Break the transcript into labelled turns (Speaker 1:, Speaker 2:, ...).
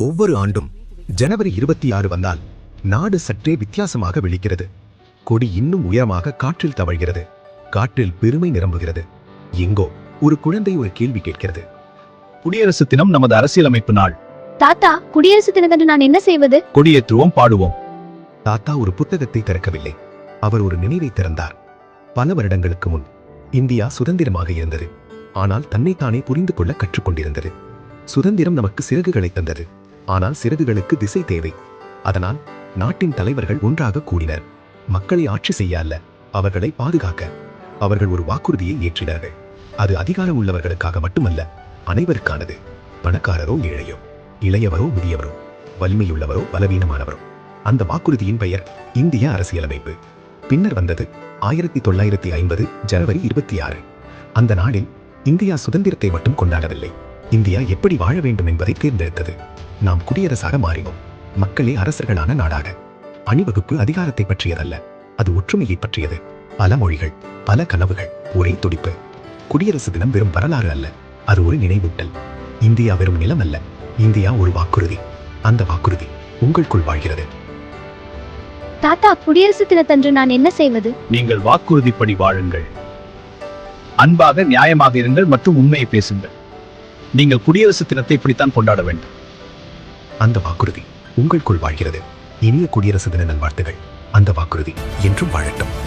Speaker 1: ஒவ்வொரு ஆண்டும் ஜனவரி இருபத்தி ஆறு வந்தால் நாடு சற்றே வித்தியாசமாக விழிக்கிறது. கொடி இன்னும் உயரமாக காற்றில் தவழ்கிறது. காற்றில் பெருமை நிரம்புகிறது. எங்கோ ஒரு குழந்தை ஒரு கேள்வி கேட்கிறது.
Speaker 2: குடியரசு தினம் நமது அரசியலமைப்பு நாள்.
Speaker 3: தாத்தா குடியரசு தினத்தன்று நான் என்ன செய்வது?
Speaker 2: கொடியேற்றுவோம் பாடுவோம்.
Speaker 1: தாத்தா ஒரு புத்தகத்தை திறக்கவில்லை. அவர் ஒரு நினைவை திறந்தார். பல வருடங்களுக்கு முன் இந்தியா சுதந்திரமாக இருந்தது. ஆனால் தன்னைத்தானே புரிந்து கொள்ள கற்றுக்கொண்டிருந்தது. சுதந்திரம் நமக்கு சிறகுகளை தந்தது. ஆனால் சிறகுகளுக்கு திசை தேவை. அதனால் நாட்டின் தலைவர்கள் ஒன்றாக கூடினர். மக்களை ஆட்சி செய்ய அல்ல அவர்களை பாதுகாக்க. அவர்கள் ஒரு வாக்குறுதியை ஏற்றினார்கள். அது அதிகாரம் உள்ளவர்களுக்காக மட்டுமல்ல அனைவருக்கானது. பணக்காரரோ ஏழையோ இளையவரோ முதியவரோ வலிமையுள்ளவரோ பலவீனமானவரோ. அந்த வாக்குறுதியின் பெயர் இந்திய அரசியலமைப்பு. பின்னர் வந்தது ஆயிரத்தி தொள்ளாயிரத்தி ஐம்பது ஜனவரி இருபத்தி ஆறு அந்த நாளில் இந்தியா சுதந்திரத்தை மட்டும் கொண்டாடவில்லை. இந்தியா எப்படி வாழ வேண்டும் என்பதை தேர்ந்தெடுத்தது. நாம் குடியரசாக மாறினோம். மக்களே அரசர்களான நாடாக. அணிவகுப்பு அதிகாரத்தை பற்றியதல்ல. அது ஒற்றுமையை பற்றியது. பல மொழிகள் பல கனவுகள் ஒரே துடிப்பு. குடியரசு தினம் வெறும் வரலாறு அல்ல. அது ஒரு நினைவூட்டல். இந்தியா வெறும் நிலம் அல்ல. இந்தியா ஒரு வாக்குறுதி. அந்த வாக்குறுதி உங்களுக்குள் வாழ்கிறது.
Speaker 3: தாத்தா குடியரசு தினத்தன்று நான் என்ன செய்வது?
Speaker 2: நீங்கள் வாக்குறுதிப்படி வாழுங்கள். அன்பாக நியாயமாக இருங்கள் மற்றும் உண்மையை பேசுங்கள். நீங்கள் குடியரசு தினத்தை இப்படித்தான் கொண்டாட வேண்டும்.
Speaker 1: அந்த வாக்குறுதி உங்களுக்குள் வாழ்கிறது. இனிய குடியரசு தின நல்வாழ்த்துகள். அந்த வாக்குறுதி என்றும் வாழட்டும்.